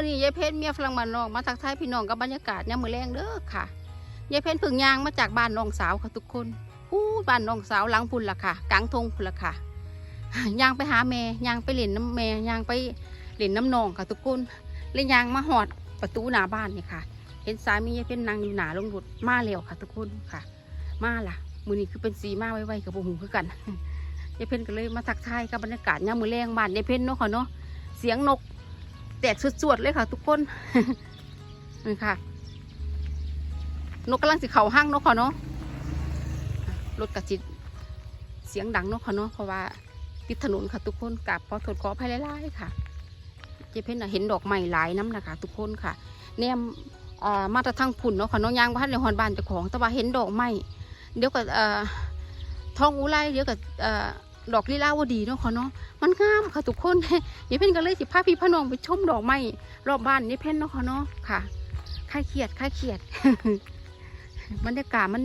มื้อนี้ยายเพชรเมียฝรั่งบ้านนอกมาทักทายพี่น้องกับบรรยากาศยามมื้อแรงเด้อค่ะยายเพชรพึ่งยางมาจากบ้านน้องสาวค่ะทุกคนอู้บ้านน้องสาวหลังพุ่นล่ะค่ะกลางทงพุ่นล่ะค่ะยางไปหาแม่ยางไปเล่นน้ำแม่ยางไปเล่นน้ำนองค่ะทุกคนเลยยางมาหอดประตูหน้าบ้านนี่ค่ะเห็นสามียายเพชรนั่งอยู่หน้าลงรถมาแล้วค่ะทุกคนค่ะ มาล่ะมือนี้คือเป็นสีมาไว้ๆกับบ่หูคือกันยายเพชรก็เลยมาทักทายกับบรรยากาศยามมื้อแรงบ้านยายเพชรเนาะค่ะเนาะเสียงนก แตกสวดๆเลยค่ะ ทุกคนนี่ค่ะ นกกำลังสิเข่าห้างนาะค่ะเนาะรถกระจิตเสียงดังเนาะค่ะเนาะเพราะว่าติดถนนค่ะทุกคนกราบขอโทษขออภัยหลายๆค่ะ เจเพ่นเห็นดอกไม้หลายน้ำนะคะ ทุกคนค่ะแนมอ่ามาตรทางผุ่นเนาะค่ะน้องยางบ้านในหอนบ้านเจ้าของ แต่ว่าเห็นดอกไม้เดี๋ยวกับเอ่องอุไรเดี๋ยวกับ ดอกลีลาวดีเนาะค่ะเนาะมันงามค่ะทุกคนยายเพ่นก็เลยสิพาพี่พน้องไปชมดอกไม้รอบบ้านยายเพ่นเนาะค่ะเนาะค่ะคลายเครียดคลายเครียดบรรยากาศมัน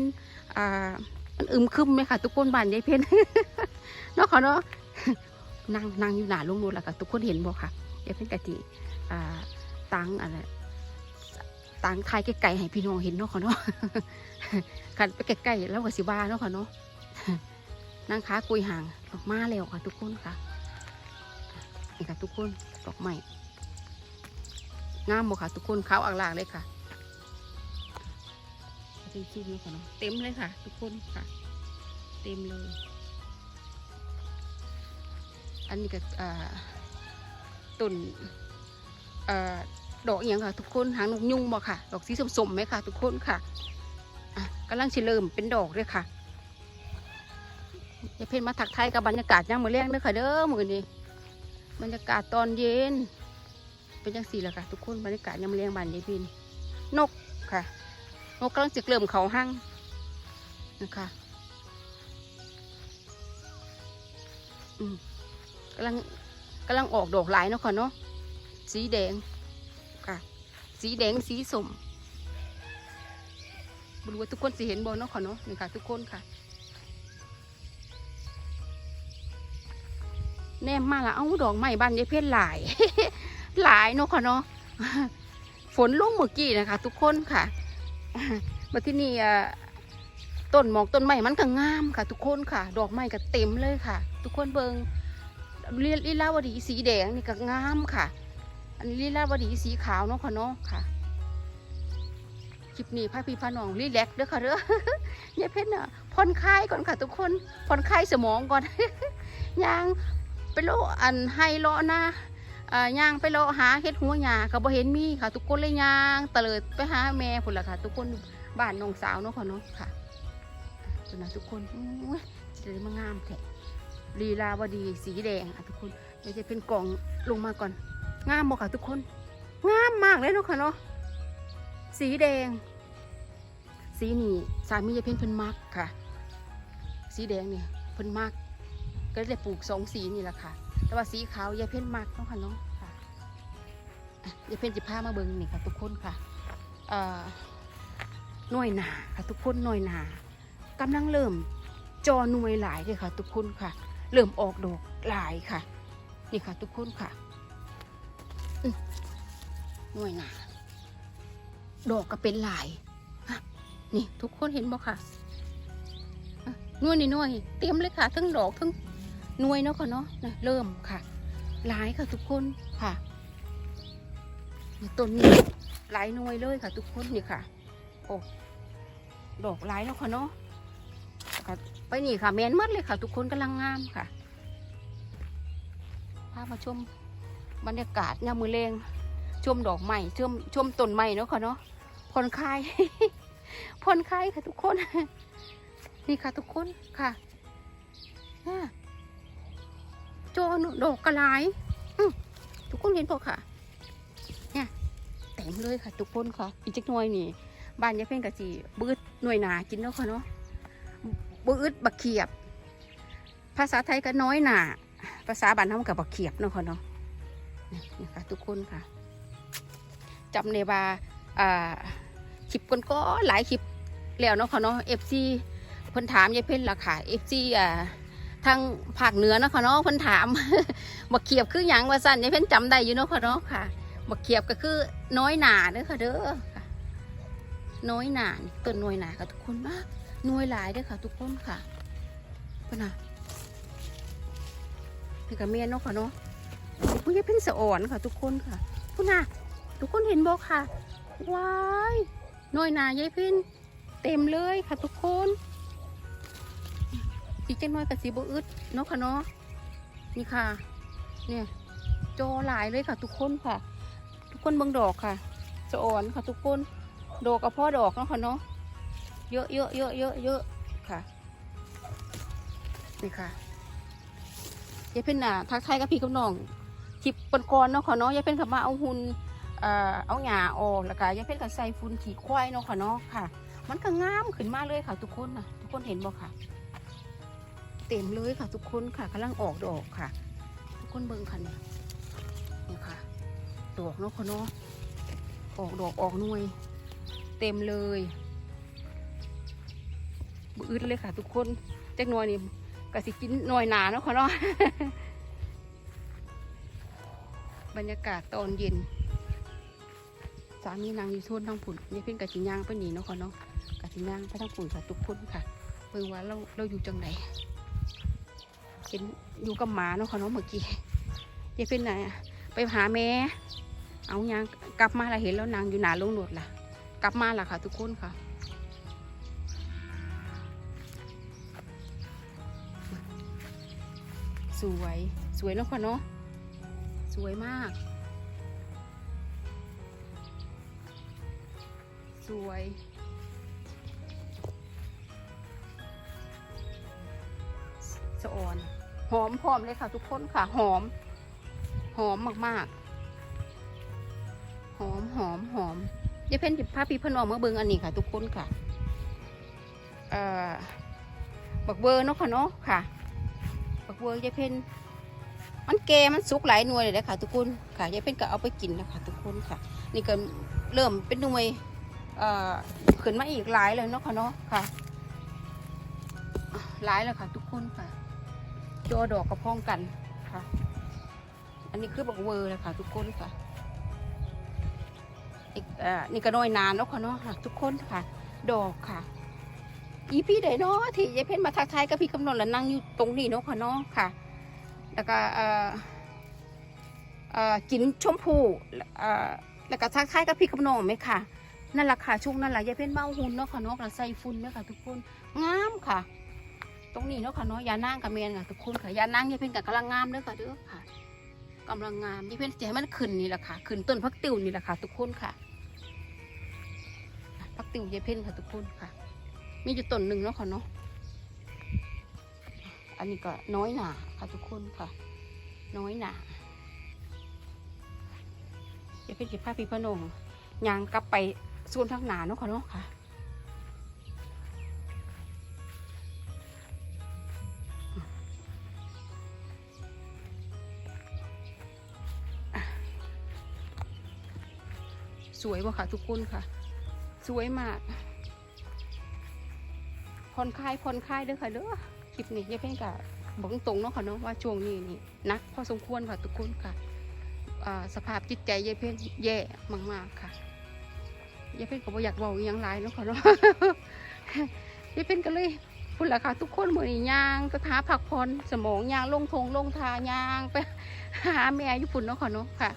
อ่ามันอึมครึมไหมค่ะทุกคนบ้านยายเพ่นเนาะค่ะเนาะนั่งนั่งอยู่หนาโรงรถแล้วค่ะทุกคนเห็นบ่ค่ะยายเพ่นกะติอ่าตังอะไรตังทายไกลๆให้พี่น้องเห็นเนาะค่ะเนาะกันไปไกลๆแล้วก็สิว่าเนาะค่ะเนาะ นั่งค้ากุยห่างออกมาแล้วค่ะทุกคนค่ะนี่ค่ะทุกคนดอกไม้งามบ่ค่ะ ทุกคนเขาอักลากเลยค่ะเป็นชิ้นนี้ค่ะเนาะเต็มเลยค่ะ ทุกคนค่ะ เต็มเลย อันนี้ก็อ่าต้นเอ่อดอกอย่างค่ะ ทุกคนหางนกยุงบ่ค่ะ ดอกสีสมๆไหมค่ะ ทุกคนค่ะกำลังสิเริ่มเป็นดอกเลยค่ะ ย่าเพ่นมาถักไทยกับบรรยากาศย่างมือแรงเด้อค่ะเด้อมือนี้บรรยากาศตอนเย็น เป็นจังสี่แหละค่ะ ทุกคนบรรยากาศย่ามมื้อเลี้ยงบ้านยายพินนกค่ะ นกกำลังจะเริ่มเขาห้างนะคะอืมกำลังกำลังออกดอกหลายเนาะค่ะเนาะสีแดงค่ะ สีแดงสีสมบรู้ว่าทุกคนสิเห็นบ่เนาะค่ะเนาะนี่ค่ะ ทุกคนค่ะ แนมมาละเอ้าดอกไม้บ้านยายเพชรหลาย หลายเนาะค่ะเนาะฝนลงเมื่อกี้นะคะ ทุกคนค่ะมาที่นี่ต้นหมอกต้นไม้มันก็งามค่ะ ทุกคนค่ะ ดอกไม้ก็เต็มเลยค่ะ ทุกคนเบิงลีลีลาวดีสีแดงนี่ก็งามค่ะ อันนี้ลีลาวดีสีขาวเนาะค่ะเนาะค่ะคลิปนี้พาพี่พาน้องรีแลกซ์เด้อค่ะเด้อยายเพชรน่ะผ่อนคลายก่อนค่ะ ทุกคนผ่อนคลายสมองก่อนยาง ไปโลอันให้เลนะย่างไปเลาะหาเฮ็ดหัวหญ้าก็บ่เห็นมีค่ะ ทุกคนเลยย่างเตลิดไปหาแม่พุ่นล่ะค่ะ ทุกคนบ้านน้องสาวเนาะค่ะเนาะค่ะจนนะทุกคนอุ้ยจะได้มางามแท้ลีลาวดีสีแดงอะทุกคนเดี๋ยวจะเป็นกล่องลงมาก่อน งามบ่ค่ะทุกคน งามมากเลยเนาะค่ะเนาะสีแดง สีนี่สามียาเพ็ญเพิ่นมักค่ะ สีแดงเนี่ยเพิ่นมัก ก็เลยปลูกสองสีนี่แหละค่ะ แต่ว่าสีขาวยายเพ่นมากเนาะค่ะเนาะค่ะอะยายเพ่นจะพามาเบิ่งนี่ค่ะ ทุกคนค่ะเอ่อหน่วยหนาค่ะ ทุกคนหน่วยหนากำลังเริ่มจอหน่วยหลายเลยค่ะ ทุกคนค่ะ เริ่มออกดอกหลายค่ะ นี่ค่ะ ทุกคนค่ะหน่วยหนาดอกก็เป็นหลายนี่ทุกคนเห็นบ่ค่ะน่วยนี่น่วยเตรียมเลยค่ะทั้งดอกทั้ง หน่วยเนาะค่ะเนาะนะเริ่มค่ะ หลายค่ะทุกคนค่ะต้นนี้หลายหน่วยเลยค่ะ ทุกคนนี่ค่ะ โอ้ดอกหลายแล้วค่ะเนาะค่ะไปนี่ค่ะแมนมัดเลยค่ะ ทุกคนกำลังงามค่ะพามาชมบรรยากาศยามมือเลงชมดอกไม้ชมชมต้นไม้เนาะค่ะเนาะผ่อนคลายผ่อนคลายค่ะทุกคน นี่ค่ะทุกคนค่ะ อ่าโจนดอกกระไลายทุกคนเห็นปะค่ะ เนี่ยเต็มเลยค่ะ ทุกคนค่ะ อีกจักหน่อยนี่บ้านยายเพ่งกะจีบืดหน่วยหนากินแล้วค่ะเนาะบืดบักเขียบ ภาษาไทยก็น้อยหนาภาษาบ้านเรากับบักเขียบเนาะค่ะเนาะนี่นะค่ะทุกคนค่ะจำในว่าอ่าคลิปก้นก็หลายคลิปแล้วเนาะค่ะเนาะเอฟซีเพิ่นถามยายเพ่นละค่ะเอฟซีอ่า ทางภาคเหนือเนาะค่ะเนาะเพิ่นถามบักเขียบคือหยังว่าสั่นยายเพิ่นจำได้อยู่เนาะค่ะเนาะค่ะบักเขียบก็คือน้อยหนาเด้อค่ะเด้อค่ะน้อยหนาต้นน้อยหนาค่ะทุกคนมากน้อยหลายเด้อค่ะ ทุกคนค่ะเพิ่นน่ะนี่ก็เมียนเนาะค่ะเนาะผู้ใหญ่เพิ่นสะอ่อนค่ะ ทุกคนค่ะพุ่นน่ะทุกคนเห็นบ่ค่ะว้ายน้อยหนายายเพิ่นเต็มเลยค่ะทุกคน อีกจังน้อยก็สิบ่อึดเนาะค่ะเนาะนี่ค่ะ เนี่ยโจหลายเลยค่ะ ทุกคนค่ะ ทุกคนเบิ่งดอกค่ะสะอ่อนค่ะ ทุกคนดอกกับพ่อดอกเนาะค่ะเนาะเยอะเยอะเยอะเยอะเยอะค่ะนี่ค่ะยายเพ็ญน่ะทักทายกับพี่กับน้องคลิปปนก่อนเนาะค่ะเนาะยายเพ็ญกับมาเอาหุ่นเอ่อเอาหญ้าออกแล้วก็ยายเพ็ญกับใส่ฝุ่นขี่ควายเนาะค่ะเนาะค่ะ มันก็งามขึ้นมาเลยค่ะ ทุกคนนะทุกคนเห็นบ่ค่ะ เต็มเลยค่ะ ทุกคนค่ะกำลังออกดอกค่ะ ทุกคนเบิ่งค่ะเนี่ยนี่ค่ะ ดอกเนาะคะเนาะออกดอกออกหน่วย เต็มเลยบอึดเลยค่ะ ทุกคนจักหน่อยนี่ก็สิกินหน่อยหนาเนาะคะเนาะบรรยากาศตอนเย็นสามีนางอยู่โซนทางผุนนี่เพิ่นกะจิย่างไปนี่เนาะคะเนาะกะจิย่างไปทางผุนค่ะทุกคนค่ะเบิ่งว่าเราเราอยู่จังไหน เห็นอยู่กับหมาเนาะค่ะเนาะเมื่อกี้ยายเพิ่นน่ะไปหาแม่เอายางกลับมาละเห็นแล้วนางอยู่หนาลงโหลดล่ะ กลับมาล่ะค่ะ ทุกคนค่ะสวยสวยเนาะค่ะเนาะสวยมาก สวย สะอ่อน หอมหอมเลยค่ะ ทุกคนค่ะ หอม หอมมากๆ หอมหอมหอมยายเพ่นจิบผ้าพีพนอมเมื่อเบิงอันนี้ค่ะ ทุกคนค่ะ เอ่อบักเบอร์เนาะค่ะเนาะค่ะบักเบอร์ยายเพ่นมันแก่มันสุกหลายหน่วยเลยนะคะทุกคนค่ะยายเพ่นก็เอาไปกินนะคะทุกคนค่ะ นี่ก็เริ่มเป็นหน่วย เอ่อขึ้นมาอีกหลายเลยเนาะค่ะเนาะค่ะ หลายแล้วค่ะ ทุกคนค่ะ จอดอกกระพ้องกันค่ะ อันนี้คือบักเวอร์เลยค่ะทุกคนค่ะอีกอ่อนี่ก็น้อยนานแล้วค่ะเนาะค่ะ ทุกคนค่ะ ดอกค่ะ อีพี่ใดเนาะที่ยายเพ่นมาทักทายกับพี่กำนนแล้วนั่งอยู่ตรงนี้เนาะค่ะเนาะค่ะ แล้วก็เอ่อเอ่อกินชมพูเอ่อแล้วก็ทักทายกับพี่กำนนไหมค่ะนั่นแหละค่ะช่วงนั้นแหละยายเพ่นเมาหุ่นเนาะค่ะเนาะแล้วใส่ฝุ่นเนาะค่ะ ทุกคนงามค่ะ ตรงนี้เนาะค่ะเนาะยานางกับเมนค่ะทุกคนค่ะยานางยายเพ่นกับกำลังงามเด้อค่ะเด้อค่ะกำลังงามยายเพ่นจะให้มันขึ้นนี่แหละค่ะขึ้นต้นพักติวนี่แหละค่ะทุกคนค่ะพักติวยายเพ่นค่ะทุกคนค่ะ มีอยู่ต้นหนึ่งเนาะค่ะเนาะอันนี้ก็น้อยหนาค่ะทุกคนค่ะ น้อยหนายายเพ่นเก็บผ้าพีพนงยางกลับไปส่วนทางหนาเนาะค่ะเนาะค่ะ สวยว่ะค่ะ ทุกคนค่ะ สวยมากผ่อนคลายผ่อนคลายเด้อค่ะเด้อคลิปนี้ยายเพ่งกะบอกตรงๆเนาะค่ะเนาะว่าช่วงนี้นี่นักพอสมควรค่ะทุกคนค่ะสภาพจิตใจยายเพ่งแย่มากๆค่ะยายเพ็นก็บ่อยากเว้าอหยังหลายเนาะค่ะเนาะยายเพ็นก็เลยพูดละค่ะ ทุกคนเหมือนย่างไปหาพักผ่อนสมองย่างลงทงลงทาย่างไปหาแม่อยู่ปุ่นเนาะค่ะเนาะค่ะ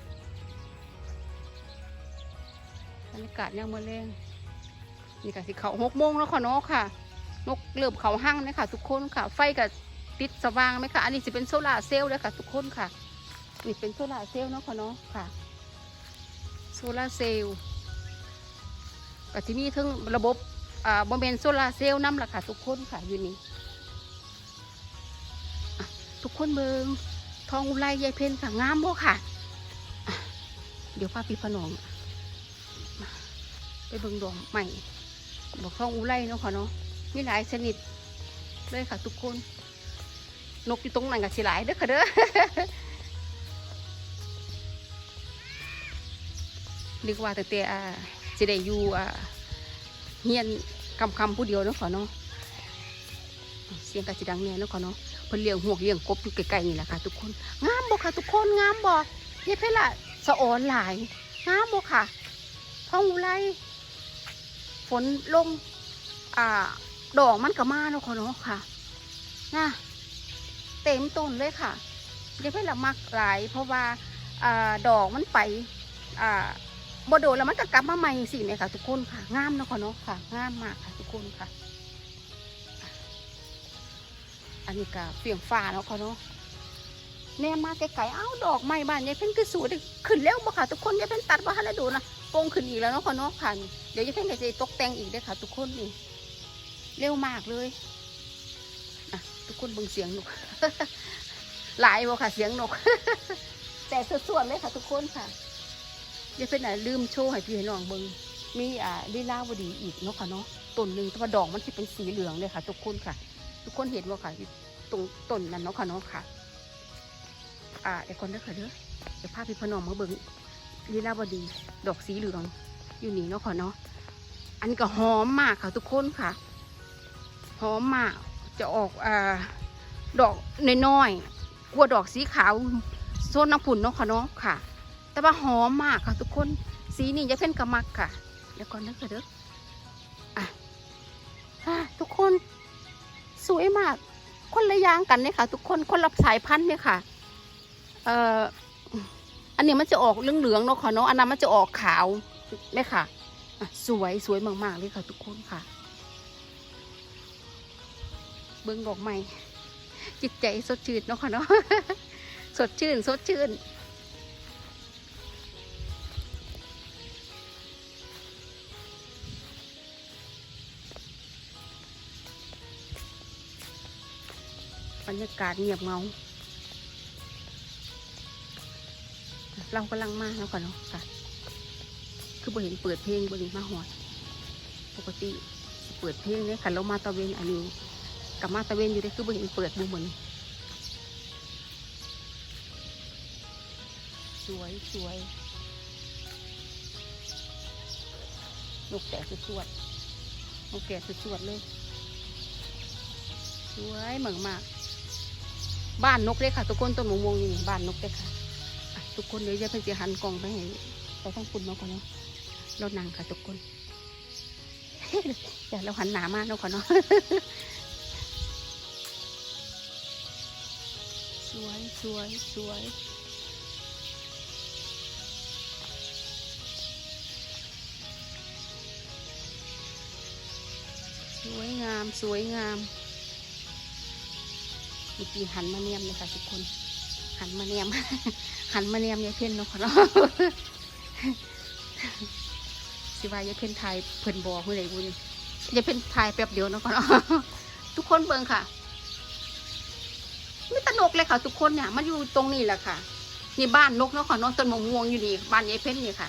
รรยากาศย่างมื้อแรงนี่ก็สิเขาหกโมงแล้วค่ะเนาะค่ะนกเริ่มเขาห้างเลยค่ะ ทุกคนค่ะ ไฟก็ติดสว่างไหมคะอันนี้สิเป็นโซลาร์เซลล์เลยค่ะ ทุกคนค่ะนี่เป็นโซลาร์เซลล์เนาะค่ะเนาะค่ะโซลาร์เซลล์ก็ที่มีทั้งระบบอ่าบอมเบนโซลาร์เซลล์น้ำละค่ะ ทุกคนค่ะอยู่นี่ทุกคนเบิงทองอุไรยายเพนค่ะงามบ่ค่ะะเดี๋ยวพาพี่พนอง ไปเบิงดอกใหม่บอกท้องอุไรเนาะค่ะเนาะมีหลายชนิดเลยค่ะทุกคน นกอยู่ตรงนั้นกับสิหลายเด้อค่ะเด้อเรียกว่าแต่แต่อ่าสิได้อยู่อ่าเฮียนคำคำผู้เดียวเนาะขอเนาะเสียงกะสิดังแน่เนาะขอเนาะเพิ่นเลี้ยงหวกเลี้ยงกบอยู่ไกล้ๆนี่แหละค่ะทุกคนงามบ่ค่ะทุกคนงามบ่เฮ็ดให้ละสะออนหลายงามบ่ค่ะท้องอุไร ฝนลง อ่า ดอกมันก็มาเนาะค่ะเนาะค่ะนะเต็มต้นเลยค่ะยายเพชรละมักหลาย เพราะว่าอ่าดอกมันไปอ่าบโดแล้วมันก็กลับมาใหม่สิเนี่ยค่ะทุกคนค่ะงามเนาะค่ะเนาะค่ะงามมากค่ะทุกคนค่ะ อันนี้ก็เปลี่ยงฟ้าเนาะค่ะเนาะแนมมาไกลๆเอ้าดอกไม้บ้านยายเพ่นคือสวยขึ้นแล้วบ่ค่ะทุกคนยายเพ่นตัดบ่ทันได้ดูนะ โป่งขึ้นอีกแล้วเนาะค่ะเนาะค่ะนี่เดี๋ยวยายเพ่นก็จะตกแต่งอีกเด้อค่ะ ทุกคนนี่เร็วมากเลยอะทุกคนเบิ่งเสียงนกหลายบ่ค่ะเสียงนก แต่ส่วนๆเลยค่ะ ทุกคนค่ะยายเพ่นน่ะลืมโชว์ให้พี่ให้น้องเบิ่งมีอ่าลีลาวดีอีกเนาะค่ะเนาะต้นหนึ่งแต่ว่าดอกมันที่เป็นสีเหลืองเลยค่ะ ทุกคนค่ะ ทุกคนเห็นว่าค่ะอยู่ตรงต้นนั้นเนาะค่ะเนาะค่ะ อ่าไอ้คนเด้อค่ะเด้อเดี๋ยวพาพี่พนอมมาเบิ่ง ลีลาวดี ดอกสีเหลือง อยู่นี่เนาะค่ะเนาะ อันนี้ก็หอมมากค่ะทุกคนค่ะ หอมมาก จะออกอ่าดอกน้อยๆกลัวดอกสีขาวโซนน้ำผุ่นเนาะค่ะเนาะค่ะ แต่ว่าหอมมากค่ะทุกคน สีนี่จะเป็นกระมักค่ะ เดี๋ยวก่อนเด้อค่ะเด้ออะทุกคน สวยมาก คนละยางกันเนี่ยค่ะ ทุกคน คนละสายพันธุ์เนี่ยค่ะ เอ่อ อันนี้มันจะออกเหลืองๆเนาะค่ะเนาะอันนั้นมันจะออกขาวเนี่ยค่ะอะสวยสวยมากๆเลยค่ะทุกคนค่ะ เบิ้งดอกไม้จิตใจสดชื่นเนาะค่ะเนาะสดชื่นสดชื่นบรรยากาศเงียบเงา เรากำลังมาแล้วก่อนเนาะค่ะคือบ่เห็นเปิดเพลงบ่เห็นมาหอดปกติเปิดเพลงเนี่ยค่ะเรามาตะเวนอันนี้กับมาตะเวนอยู่ได้คือบ่เห็นเปิดบุเหมือนสวยสวยนกแต่สวดนกแต่สวดเลยสวยเหมากมาก บ้านนกเลยค่ะทุกคนต้นมะม่วงนี่บ้านนกเลยค่ะ ทุกคนเดี๋ยวจะเพิ่งจะหันกล่องไปให้ไปทั้งคุณเนาะก่อนเนาะเรานั่งค่ะทุกคนอย่าเราหันหนามากเนาะก่อนเนาะสวยสวยสวยสวยงามสวยงามเมื่อกี้หันมาเนียมเลยค่ะทุกคน หันมาเนียม หันมาเนียมยายเพ่นเนาะค่ะเนาะสิว่ายายเพ่นไทยเพิ่นบอกเมื่อไรบุญยายเพ่นไทยแป๊บเดียวเนาะค่ะเนาะทุกคนเบิ่งค่ะไม่ตนกเลยค่ะ ทุกคนเนี่ยมันอยู่ตรงนี้แหละค่ะนี่บ้านนกเนาะค่ะนาะต้นมะม่วงอยู่นี่บ้านยายเพ่นนี่ค่ะ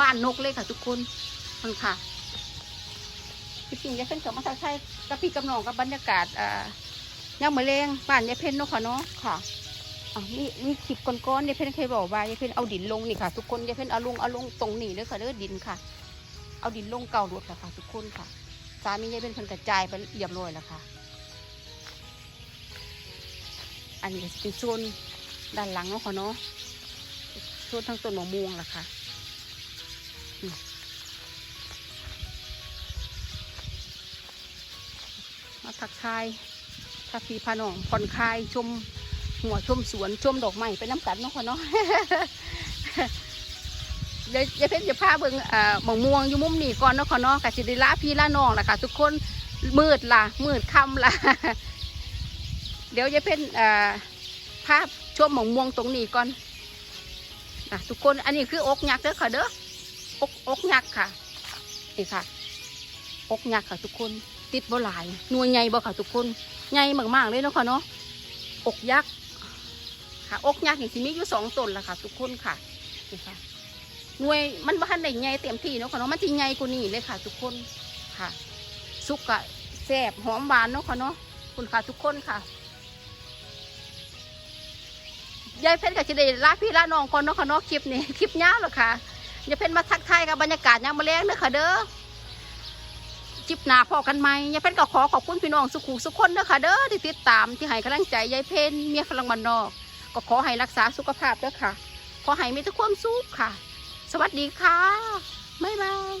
บ้านนกเลยค่ะ ทุกคนมันค่ะที่จริงยายเพ่นกับมาทักทายกับพี่กับน้องกับบรรยากาศอ่าย่างมะเร็งบ้านยายเพ่นเนาะค่ะเนาะค่ะ อะนี่นี่คลิปก้อนๆยายเพ่นเคยบอกว่ายายเพ่นเอาดินลงนี่ค่ะ ทุกคนยายเพ่นเอาลงเอาลงตรงนี้เลยค่ะเด้อดินค่ะ เอาดินลงเก่ารถค่ะค่ะ ทุกคนค่ะ สามียายเพ่นเพิ่นกระจายไปเรียบร้อยแล้วค่ะ อันนี้ก็เป็นโซนด้านหลังเนาะค่ะเนาะโซนทั้งต้นมะม่วงล่ะค่ะมมาทักทายทักพีพาน้องผ่อนคลายชม หัวชมสวนชมดอกไม้ไปน้ำกันเนาะค่ะเนาะเดี๋ยวยายเพชรจะพาเบิ่งเอ่อหมองม่วงอยู่มุมนี้ก่อนเนาะค่ะเนาะกะสิได้ลาพี่ลาน้องล่ะค่ะ ทุกคนมืดล่ะมืดค่ำล่ะ เดี๋ยวยายเพชรเอ่อภาพชมหมองม่วงตรงนี้ก่อนนะทุกคนอันนี้คืออกยักษ์เด้อค่ะเด้ออกอกยักษ์ค่ะนี่ค่ะอกยักษ์ค่ะ ทุกคนติดบ่หลายหน่วยใหญ่บ่ค่ะทุกคนใหญ่มากๆเลยเนาะค่ะเนาะอกยักษ์ ค่ะอกยักษ์อย่างที่มีอยู่สองตนละค่ะ ทุกคนค่ะนี่ค่ะหน่วยมันบ้านใดใหญ่เต็มที่เนาะค่ะเนาะมันจะใหญ่กว่านี้เลยค่ะ ทุกคนค่ะ สุกกะแซ่บหอมหวานเนาะค่ะเนาะคุณค่ะทุกคนค่ะยายเพชรกับจะได้ลาพี่ลาน้องก่อนเนาะค่ะเนาะคลิปนี้คลิปยาวหรอค่ะยายเพชรมาทักทายกับบรรยากาศยามมาแรงเด้อค่ะเด้อจิบหนาพอกันไหมยายเพชรก็ขอขอบคุณพี่น้องสุขุสุขคนเด้อค่ะเด้อที่ติดตามที่ให้กำลังใจยายเพชรเมียฝรั่งบ้านนอก ก็ขอให้รักษาสุขภาพด้วยค่ะขขอให้มีแต่ความสุขค่ะ สวัสดีค่ะ บ๊ายบาย